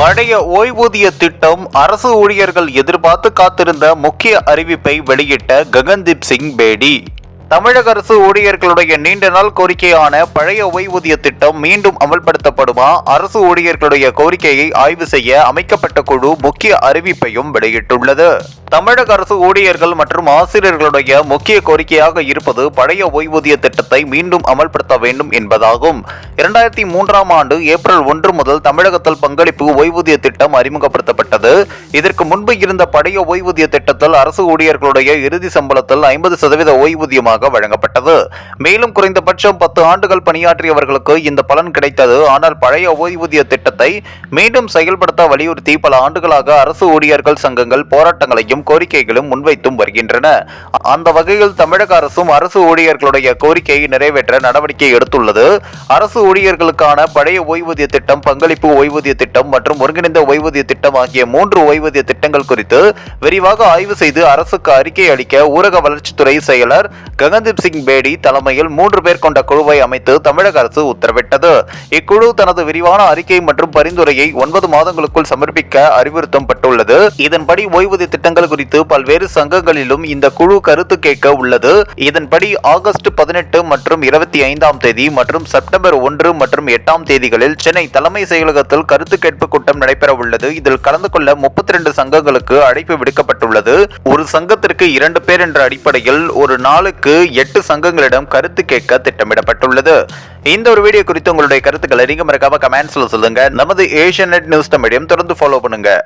பழைய ஓய்வூதிய திட்டம் அரசு ஊழியர்கள் எதிர்பார்த்து காத்திருந்த முக்கிய அறிவிப்பை வெளியிட்ட ககன்தீப் சிங் பேடி. தமிழக அரசு ஊழியர்களுடைய நீண்ட நாள் கோரிக்கையான பழைய ஓய்வூதிய திட்டம் மீண்டும் அமல்படுத்தப்படுமா? அரசு ஊழியர்களுடைய கோரிக்கையை ஆய்வு செய்ய அமைக்கப்பட்ட குழு முக்கிய அறிவிப்பையும் வெளியிட்டுள்ளது. தமிழக அரசு ஊழியர்கள் மற்றும் ஆசிரியர்களுடைய முக்கிய கோரிக்கையாக இருப்பது பழைய ஓய்வூதிய திட்டத்தை மீண்டும் அமல்படுத்த வேண்டும் என்பதாகும். இரண்டாயிரத்தி மூன்றாம் ஆண்டு ஏப்ரல் ஒன்று முதல் தமிழகத்தில் பங்களிப்பு ஓய்வூதிய திட்டம் அறிமுகப்படுத்தப்பட்டது. இதற்கு முன்பு இருந்த பழைய ஓய்வூதிய திட்டத்தில் அரசு ஊழியர்களுடைய இறுதி சம்பளத்தில் ஐம்பது சதவீத ஓய்வூதியமாக வழங்கப்பட்டது. மேலும் குறைந்தபட்சம் பத்து ஆண்டுகள் பணியாற்றியவர்களுக்கு இந்த பலன் கிடைத்தது. ஆனால் பழைய ஓய்வூதிய திட்டத்தை மீண்டும் செயல்படுத்த வலியுறுத்தி பல ஆண்டுகளாக அரசு ஊழியர்கள் சங்கங்கள் போராட்டங்களையும் கோரிக்கைகளும் முன்வைத்தும் வருகின்றன. அந்த வகையில் தமிழக அரசும் அரசு ஊழியர்களுடைய கோரிக்கையை நிறைவேற்ற நடவடிக்கை எடுத்துள்ளது. அரசு ஊழியர்களுக்கான பழைய ஓய்வூதிய திட்டம் பங்களிப்பு ஓய்வூதிய திட்டம் மற்றும் ஒருங்கிணைந்த ஓய்வூதிய திட்டம் ஆகிய மூன்று ஓய்வூதிய திட்டங்கள் குறித்து விரிவாக ஆய்வு செய்து அரசுக்கு அறிக்கை அளிக்க ஊரக வளர்ச்சித்துறை செயலர் ககன்தீப் சிங் பேடி தலைமையில் மூன்று பேர் கொண்ட குழுவை அமைத்து தமிழக அரசு உத்தரவிட்டது. இக்குழு தனது விரிவான அறிக்கை மற்றும் பரிந்துரையை ஒன்பது மாதங்களுக்குள் சமர்ப்பிக்க அறிவுறுத்தப்பட்டுள்ளது. இதன்படி ஓய்வூதிய திட்டங்கள் குறித்து பல்வேறு சங்கங்களிலும் இந்த குழு கருத்து கேட்க உள்ளது. இதன்படி ஆகஸ்ட் பதினெட்டு மற்றும் இருபத்தி ஐந்தாம் தேதி மற்றும் செப்டம்பர் ஒன்று மற்றும் எட்டாம் தேதிகளில் சென்னை தலைமை செயலகத்தில் கருத்து கேட்பு கூட்டம் நடைபெற உள்ளது. இதில் கலந்து கொள்ள முப்பத்தி ரெண்டு சங்கங்களுக்கு அழைப்பு விடுக்கப்பட்டுள்ளது. ஒரு சங்கத்திற்கு இரண்டு பேர் என்ற அடிப்படையில் ஒரு நாளுக்கு எட்டு சங்கங்களிடம் கருத்து கேட்க திட்டமிடப்பட்டுள்ளது. இந்த ஒரு வீடியோ குறித்து உங்களுடைய கருத்துக்களை நீங்க மறக்காம கமெண்ட்ஸ்ல சொல்லுங்க. நமது ஏஷியன் நெட் நியூஸ் தமிழையும் தொடர்ந்து ஃபாலோ பண்ணுங்க.